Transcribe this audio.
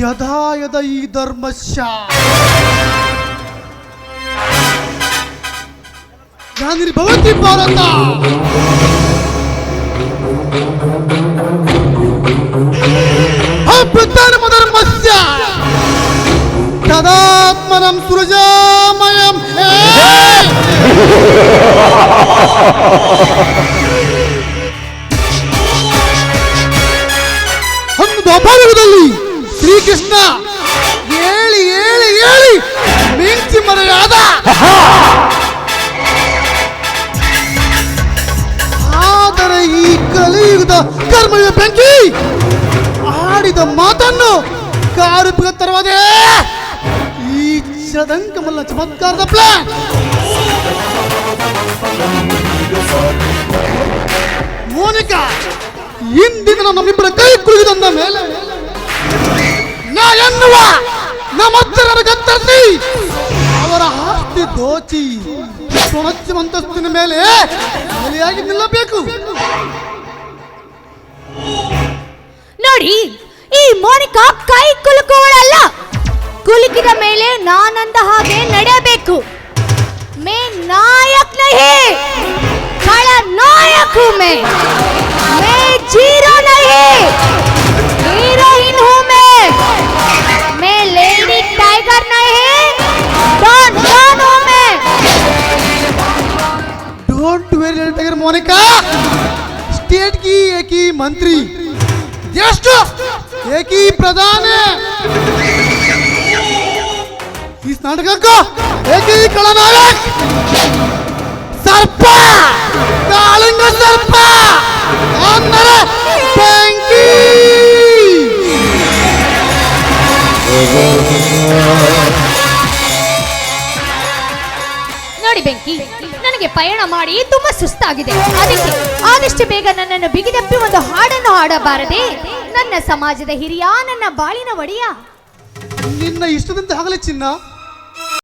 ಯದಾ ಯದ ಈ ಧರ್ಮಶ ಭವತಿ ಭಾರತ ಧರ್ಮಧರ್ಮಸ್ಯ ತದಾತ್ಮನಂ ಒಂದು ದ್ವಾಪರಯುಗದಲ್ಲಿ ಶ್ರೀಕೃಷ್ಣ ಏಳಿ ಏಳಿ ಏಳಿ ಮಿಂಚಿ ಮರೆಯಾದ ಆದರೆ ಈ ಕಲಿಯುಗದ ಕರ್ಮಯುಗ ಬೆಂಕಿ. ಆಡಿದ ಮಾತನ್ನು ಕಾರುಪಿಗೆ ತರುವುದೇ ಈ ಕಮಲ್ನ ಚಮತ್ಕಾರದ ಪ್ಲಾನ್ ಮೋನಿಕಾ, ಇಂದಿನ ನಮ್ಮಿಬ್ಬರ ಕೈ ಕುಳಿದಂದ ಮೇಲೆ ನಾ ಎನ್ನುವ ನಮ್ಮತ್ತರರ ಕತ್ತರಿಸಿ ಅವರ ಆಸ್ತಿ ದೋಚಿ ಸೊಣಚ್ಚುವಂತಸ್ತಿನ ಮೇಲೆ ಬಲಿಯಾಗಿ ನಿಲ್ಲಬೇಕು. ನೋಡಿ, ಈ ಮೋನಿಕಾ ಕೈ ಕುಲುಕಿದ ಮೇಲೆ ನಾನಂದ ಹಾಗೆ ನಡೆಯಬೇಕು ಮೇ ನಾಯಕ್ ನಹಿ ಖಳ ನಾಯಕ್ ಹೂ ಮೇ ಮೇ ಜೀರೋ ನಹಿ हीरोइन हूँ मैं मैं लेडी टाइगर नहीं डॉन डॉन हूँ मैं don't very tiger Monica state की एक ही मंत्री देश को एक ही प्रधान है ನಾಟಕಕ್ಕೂ ಏಕೀಕರಣ ಸರ್ಪ! ಕಾಳಿಂಗ ಸರ್ಪ! ಅಂದರೆ ಬೆಂಕಿ! ನೋಡಿ ಬೆಂಕಿ ನನಗೆ ಪಯಣ ಮಾಡಿ ತುಂಬಾ ಸುಸ್ತಾಗಿದೆ. ಅದಕ್ಕೆ ಆದಷ್ಟು ಬೇಗ ನನ್ನನ್ನು ಬಿಗಿದಪ್ಪಿ ಒಂದು ಹಾಡನ್ನು ಹಾಡಬಾರದೆ. ನನ್ನ ಸಮಾಜದ ಹಿರಿಯ ನನ್ನ ಬಾಳಿನ ಒಡೆಯ. ನಿನ್ನ ಇಷ್ಟದಂತೆ ಆಗಲಿ ಚಿನ್ನ.